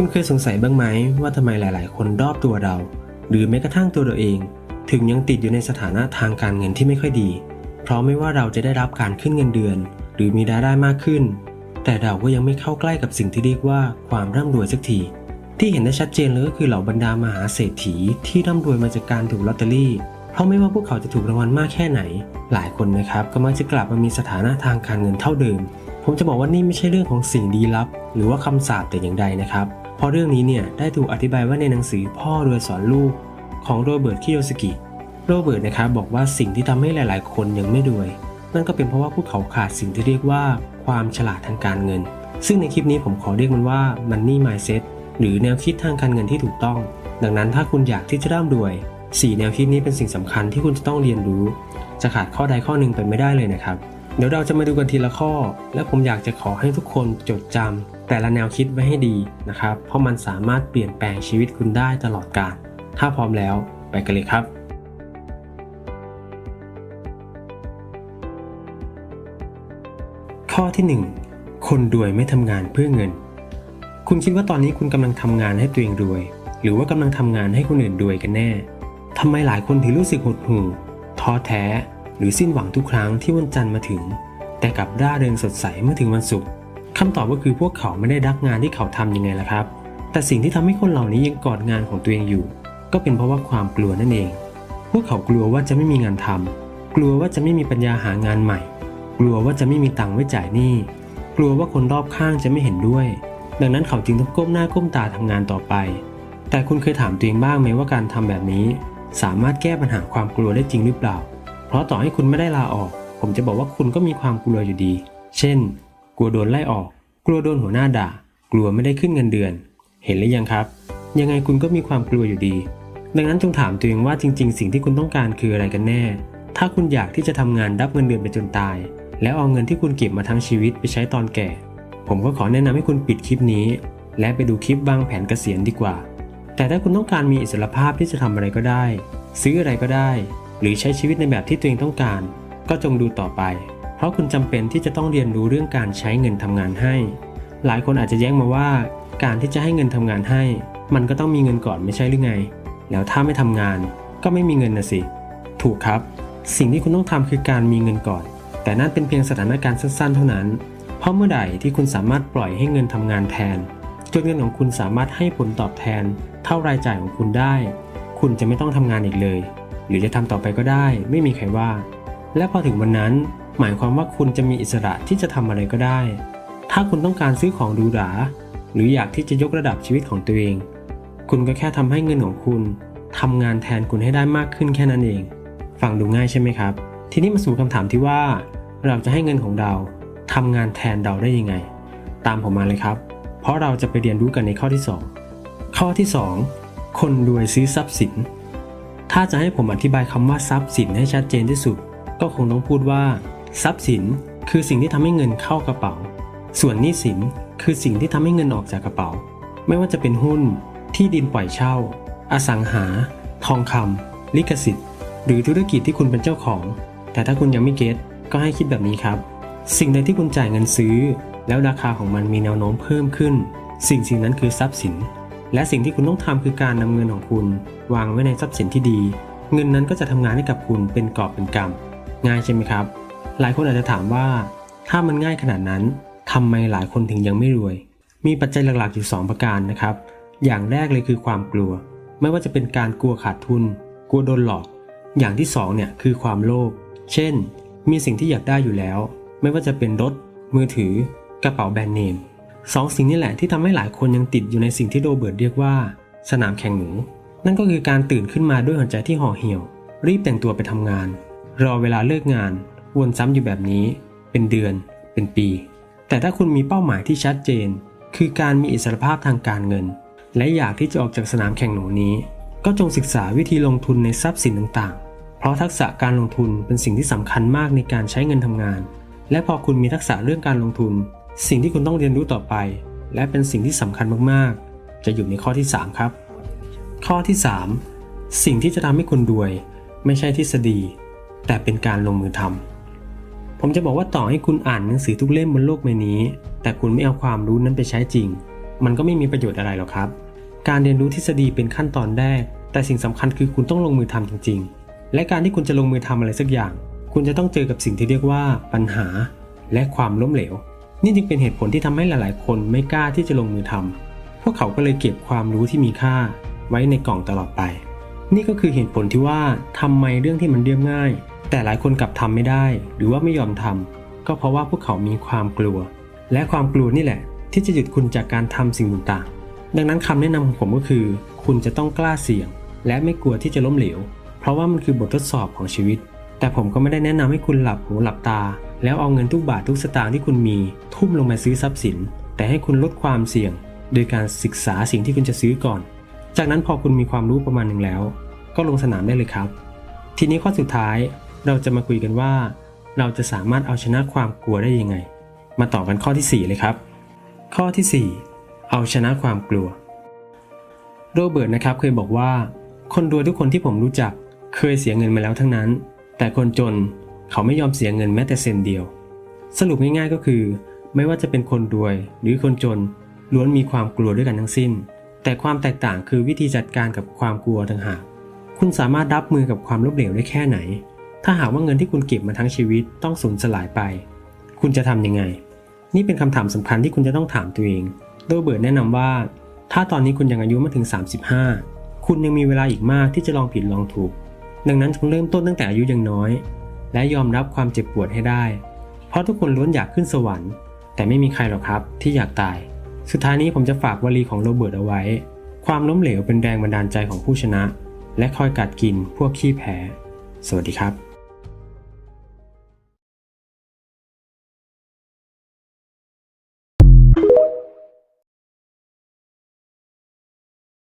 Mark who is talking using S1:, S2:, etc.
S1: คุณเคยสงสัยบ้างไหมว่าทำไมหลาย ๆ คนรอบตัวเรา หรือแม้กระทั่งตัวเราเอง ถึงยังติดอยู่ในสถานะทางการเงินที่ไม่ค่อยดี เพราะไม่ว่าเราจะได้รับการขึ้นเงินเดือน หรือมีรายได้มากขึ้น แต่เราก็ยังไม่เข้าใกล้กับสิ่งที่เรียกว่าความร่ำรวยสักทีที่เห็นได้ชัดเจนเลยก็คือเหล่าบรรดามหาเศรษฐีที่ร่ำรวยมาจากการถูกลอตเตอรี่ เพราะไม่ว่าพวกเขาจะถูกรางวัลมากแค่ไหน หลายคนนะครับก็มักจะกลับมามีสถานะทางการเงินเท่าเดิม ผมจะบอกว่านี่ไม่ใช่เรื่องของสิ่งลี้ลับ หรือว่าคำสาปแต่อย่างใดนะครับ เพราะเรื่องนี้เนี่ยได้ถูกอธิบายว่าในหนังสือพ่อรวยสอนลูกของโรเบิร์ตคิโยสกิโรเบิร์ตนะครับบอกว่าสิ่งที่ทำให้หลาย ๆ คนยังไม่รวย นั่นก็เป็นเพราะว่าพวกเขาขาดสิ่งที่เรียกว่าความฉลาดทางการเงิน ซึ่งในคลิปนี้ผมขอเรียกมันว่า Money Mindset หรือแนวคิดทางการเงินที่ถูกต้อง ดังนั้นถ้าคุณอยากที่จะร่ำรวย 4 แนวคิดนี้เป็นสิ่งสำคัญที่คุณจะต้องเรียนรู้ จะขาดข้อใดข้อหนึ่งไปไม่ได้เลยนะครับ เดี๋ยวเราจะมาดูกันทีละข้อ และผมอยากจะขอให้ทุกคนจดจำแต่ละแนวคิดไว้ให้ดีนะครับ เพราะมันสามารถเปลี่ยนแปลงชีวิตคุณได้ตลอดกาลถ้าพร้อมแล้วไปกันเลยครับ ข้อที่ 1 คนรวยไม่ทำงานเพื่อเงิน คุณคิดว่าตอนนี้คุณกำลังทำงานให้ตัวเองรวย หรือว่ากำลังทำงานให้คนอื่นรวยกันแน่ทำไมหลายคนถึงรู้สึกหดหู่ท้อแท้ หรือสิ้นหวังทุกครั้งที่วันจันทร์มาถึง แต่กลับร่าเริงสดใสเมื่อถึงวันศุกร์คำตอบก็คือพวกเขาไม่ได้รักงานที่เขาทำยังไงล่ะครับ แต่สิ่งที่ทำให้คนเหล่านี้ยังกอดงานของตัวเองอยู่ ก็เป็นเพราะว่าความกลัวนั่นเอง พวกเขากลัวว่าจะไม่มีงานทำกลัวว่าจะไม่มีปัญญาหางานใหม่ กลัวว่าจะไม่มีตังค์ไว้จ่ายหนี้กลัวว่าคนรอบข้างจะไม่เห็นด้วย ดังนั้นเขาจึงต้องก้มหน้าก้มตาทำงานต่อไป แต่คุณเคยถามตัวเองบ้างไหมว่าการทำแบบนี้ สามารถแก้ปัญหาความกลัวได้จริงหรือเปล่า เพราะต่อให้คุณไม่ได้ลาออก ผมจะบอกว่าคุณก็มีความกลัวอยู่ดี เช่น กลัวโดนไล่ออก กลัวโดนหัวหน้าด่า กลัวไม่ได้ขึ้นเงินเดือน เห็นหรือยังครับ ยังไงคุณก็มีความกลัวอยู่ดี ดังนั้นจงถามตัวเองว่าจริง ๆ สิ่งที่คุณต้องการคืออะไรกันแน่ ถ้าคุณอยากที่จะทำงานรับเงินเดือนไปจนตาย แล้วเอาเงินที่คุณเก็บมาทั้งชีวิตไปใช้ตอนแก่ ผมก็ขอแนะนำให้คุณปิดคลิปนี้ และไปดูคลิปวางแผนเกษียณดีกว่า แต่ถ้าคุณต้องการมีอิสรภาพที่จะทำอะไรก็ได้ ซื้ออะไรก็ได้ หรือใช้ชีวิตในแบบที่ตัวเองต้องการ ก็จงดูต่อไป เพราะคุณจำเป็นที่จะต้องเรียนรู้เรื่องการใช้เงินทำงานให้ หลายคนอาจจะแย้งมาว่า การที่จะให้เงินทำงานให้ มันก็ต้องมีเงินก่อนไม่ใช่หรือไง แล้วถ้าไม่ทำงาน ก็ไม่มีเงินนะสิ ถูกครับ สิ่งที่คุณต้องทำคือการมีเงินก่อน แต่นั่นเป็นเพียงสถานการณ์สั้นๆ เท่านั้น เพราะเมื่อใดที่คุณสามารถปล่อยให้เงินทำงานแทนจนเงินของคุณสามารถให้ผลตอบแทน เท่ารายจ่ายของคุณได้ คุณจะไม่ต้องทำงานอีกเลย หรือจะทำต่อไปก็ได้ ไม่มีใครว่า และพอถึงวันนั้น หมายความว่าคุณจะมีอิสระที่จะทำอะไรก็ได้ ถ้าคุณต้องการซื้อของหรูหราหรืออยากที่จะยกระดับชีวิตของตัวเอง คุณก็แค่ทำให้เงินของคุณทำงานแทนคุณให้ได้มากขึ้นแค่นั้นเอง ฟังดูง่ายใช่ไหมครับ ทีนี้มาสู่คำถามที่ว่า เราจะให้เงินของเราทำงานแทนเราได้ยังไง ตามผมมาเลยครับ เพราะเราจะไปเรียนรู้กันในข้อที่ 2 ข้อที่ 2 คนรวยซื้อทรัพย์สิน ถ้าจะให้ผมอธิบายคำว่าทรัพย์สินให้ชัดเจนที่สุด ก็คงต้องพูดว่า ทรัพย์สินคือสิ่งที่ทำให้เงินเข้ากระเป๋า ส่วนหนี้สินคือสิ่งที่ทำให้เงินออกจากกระเป๋า ไม่ว่าจะเป็นหุ้น ที่ดินปล่อยเช่า อสังหา ทองคำลิขสิทธิ์ หรือธุรกิจที่คุณเป็นเจ้าของ แต่ถ้าคุณยังไม่เก็ตก็ให้คิดแบบนี้ครับ สิ่งใดที่คุณจ่ายเงินซื้อ แล้วราคาของมันมีแนวโน้มเพิ่มขึ้น สิ่งสิ่งนั้นคือทรัพย์สิน และสิ่งที่คุณต้องทำคือการนำเงินของคุณ วางไว้ในทรัพย์สินที่ดี เงินนั้นก็จะทำงานให้กับคุณเป็นกอบเป็นกำง่ายใช่ไหมครับ หลายคนอาจจะถามว่า ถ้ามันง่ายขนาดนั้นทำไมหลายคนถึงยังไม่รวย มีปัจจัยหลักๆอยู่ 2 ประการนะครับ อย่างแรกเลยคือความกลัว ไม่ว่าจะเป็นการกลัวขาดทุน กลัวโดนหลอก อย่างที่2เนี่ยคือความโลภเช่น มีสิ่งที่อยากได้อยู่แล้ว ไม่ว่าจะเป็นรถมือถือ กระเป๋าแบรนด์เนม สองสิ่งนี้แหละที่ทำให้หลายคนยังติดอยู่ในสิ่งที่โรเบิร์ตเรียกว่า สนามแข่งหนู นั่นก็คือการตื่นขึ้นมาด้วยหัวใจที่ห่อเหี่ยว รีบแต่งตัวไปทำงาน รอเวลาเลิกงาน วนซ้ำอยู่แบบนี้ เป็นเดือน เป็นปี แต่ถ้าคุณมีเป้าหมายที่ชัดเจน คือการมีอิสรภาพทางการเงิน และอยากที่จะออกจากสนามแข่งหนูนี้ ก็จงศึกษาวิธีลงทุนในทรัพย์สินต่างๆ เพราะทักษะการลงทุนเป็นสิ่งที่สำคัญมากในการใช้เงินทำงาน และพอคุณมีทักษะเรื่องการลงทุน สิ่งที่คุณต้องเรียนรู้ต่อไป และเป็นสิ่งที่สำคัญมากๆ จะอยู่ในข้อที่ 3 ครับ ข้อที่ 3 สิ่งที่จะทำให้คุณรวย ไม่ใช่ทฤษฎี แต่เป็นการลงมือทำผมจะบอกว่าต่อให้คุณอ่านหนังสือทุกเล่มบนโลกใบนี้ แต่คุณไม่เอาความรู้นั้นไปใช้จริง มันก็ไม่มีประโยชน์อะไรหรอกครับ การเรียนรู้ทฤษฎีเป็นขั้นตอนแรก แต่สิ่งสำคัญคือคุณต้องลงมือทำจริง ๆ และการที่คุณจะลงมือทำอะไรสักอย่าง คุณจะต้องเจอกับสิ่งที่เรียกว่าปัญหา และความล้มเหลว นี่จึงเป็นเหตุผลที่ทำให้หลาย ๆ คนไม่กล้าที่จะลงมือทำพวกเขาก็เลยเก็บความรู้ที่มีค่าไว้ในกล่องตลอดไป นี่ก็คือเหตุผลที่ว่าทำไมเรื่องที่มันเรียบง่าย แต่หลายคนกลับทำไม่ได้ หรือว่าไม่ยอมทำก็เพราะว่าพวกเขามีความกลัว และความกลัวนี่แหละ ที่จะหยุดคุณจากการทำสิ่งต่าง ๆ ดังนั้นคำแนะนำของผมก็คือ คุณจะต้องกล้าเสี่ยง และไม่กลัวที่จะล้มเหลว เพราะว่ามันคือบททดสอบของชีวิต แต่ผมก็ไม่ได้แนะนำให้คุณหลับหูหลับตา แล้วเอาเงินทุกบาททุกสตางค์ที่คุณมีทุ่มลงมาซื้อทรัพย์สิน แต่ให้คุณลดความเสี่ยง โดยการศึกษาสิ่งที่คุณจะซื้อก่อน จากนั้นพอคุณมีความรู้ประมาณหนึ่งแล้ว ก็ลงสนามได้เลยครับ ทีนี้ข้อสุดท้ายเราจะมาคุยกันว่า เราจะสามารถเอาชนะความกลัวได้ยังไง มาต่อกันข้อทีสี่4 เลยครับ ข้อทีสี่ 4 เอาชนะความกลัว โรเบิร์ตนะครับเคยบอกว่า คนรวยทุกคนที่ผมรู้จักเคยเสียเงินมาแล้วทั้งนั้น แต่คนจน เขาไม่ยอมเสียเงินแม้แต่เซนเดียว สรุปง่ายๆก็คือ ไม่ว่าจะเป็นคนรวยหรือคนจน ล้วนมีความกลัวด้วยกันทั้งสิ้น แต่ความแตกต่างคือวิธีจัดการกับความกลัวต่างหากคุณสามารถรับมือกับความล้มเหลวได้แค่ไหน ถ้าหากว่าเงินที่คุณเก็บมาทั้งชีวิตต้องสูญสลายไป คุณจะทำยังไง นี่เป็นคำถามสำคัญที่คุณจะต้องถามตัวเองโรเบิร์ตแนะนำว่า ถ้าตอนนี้คุณยังอายุไม่ถึง 35 คุณยังมีเวลาอีกมากที่จะลองผิดลองถูก ดังนั้นจงเริ่มต้นตั้งแต่อายุยังน้อย และยอมรับความเจ็บปวดให้ได้ เพราะทุกคนล้วนอยากขึ้นสวรรค์ แต่ไม่มีใครหรอกครับที่อยากตาย สุดท้ายนี้ผมจะฝากวลีของโรเบิร์ตเอาไว้ ความล้มเหลวเป็นแรงบันดาลใจของผู้ชนะ และคอยกัดกินพวกขี้แพ้ สวัสดีครับ